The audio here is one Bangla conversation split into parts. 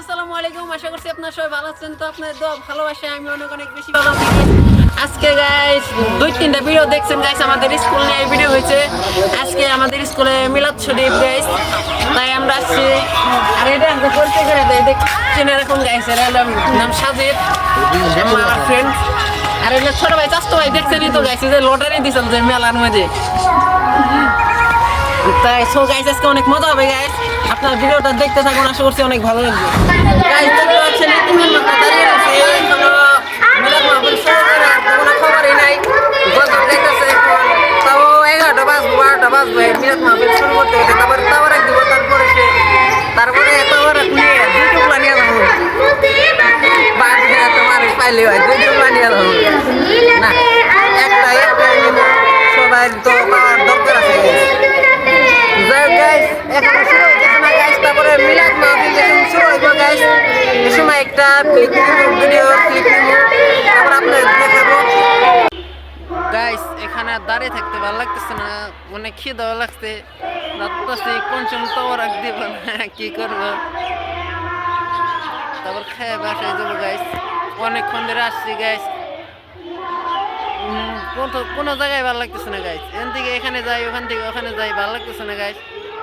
আসসালামু আলাইকুম, আশা করছি আপনারা সবাই ভালো আছেন। তো আপনার দোয়া ভালোবাসা আমি অনেক অনেক বেশি ভালো আজকে গাইস দুই, তিনটা ভিডিও দেখছেন গাইস আমাদের স্কুল নিয়ে ভিডিও হয়েছে। আজকে আমাদের স্কুলে মিলাদ শরীফ গাইস তাই আমরা আসছি আর এটা আমাদের পরিচয় করে দেয় দেখছেন এরকম গাইস এর নাম সাজিদ আমার ফ্রেন্ড আর এটা ছোট ভাই চাস্তো ভাই দেখছেনই তো গাইছে যে লটারি দিয়েছেন যে মেলার মধ্যে। তাই সো গাইস আজকে অনেক মজা হবে গাইস আপনার ভিডিওটা দেখতে থাকুন আশা করছি অনেক ভালো লাগবে। একটা গাইস এখানে দাঁড়িয়ে থাকতে ভালো লাগতেছে না অনেক খিদাও লাগছে। ভাবতেছি কোন সময় তো রাখ দিব না, কি করব? তারপর খেয়ে বাসায় যাব গাইস অনেকক্ষণ ধরে আসছি গাইস কোনো জায়গায় ভালো লাগতেছে না গাইস এখান থেকে এখানে যাই, ওখান থেকে ওখানে যাই, ভালো লাগতেছে না গাইস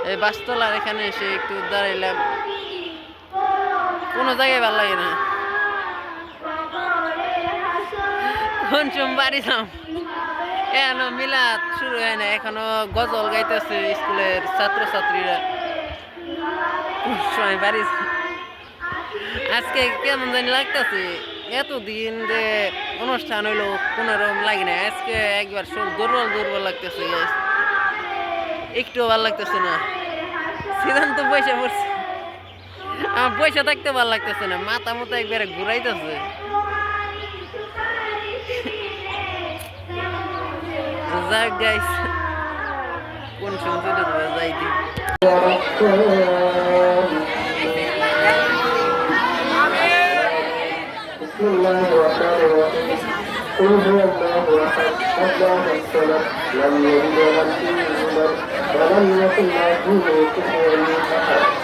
এই বাসতলার এখানে এসে একটু দাঁড়াইলাম। কোনো জায়গায় ভালো লাগে না। কোন বাড়ি যাম এখনও মিলাদ শুরু হয় না এখনও গজল গাইতেছে স্কুলের ছাত্রছাত্রীরা। সময় বাড়ি আজকে কেমন জানি লাগতেছে, এতদিন যে অনুষ্ঠান হইল কোনো লাগে না আজকে একবার সব দুর্বল দুর্বল লাগতেছে। একটু ভালো লাগতেছে না। সিদ্ধান্ত পয়সা পড়ছে। আমার পয়সা থাকতে ভালো লাগতেছে না মাথা মতো একবারে ঘুরাইতেছে যাক গাইস কোন সময় চলে যাবে যাই দিই بسم الله الرحمن الرحيم قل هو الله احد الله الصمد لم يلد ولم يولد ولم يكن له كفوا احد بسم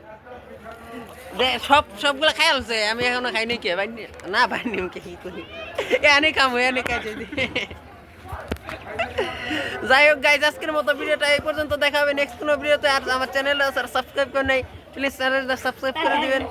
যে সব, সবগুলো খাই আলছে আমি এখনও খাইনি কে ভাই না ভাই নিম কে করি? এনে খামো এনে খাইছে যাই হোক গাইজ আজকের মতো ভিডিওটা এই পর্যন্ত দেখা হবে নেক্সট কোনো ভিডিওতে। আর আমার চ্যানেল সাবস্ক্রাইব করে নেই প্লিজ চ্যানেলটা সাবস্ক্রাইব করে দিবেন।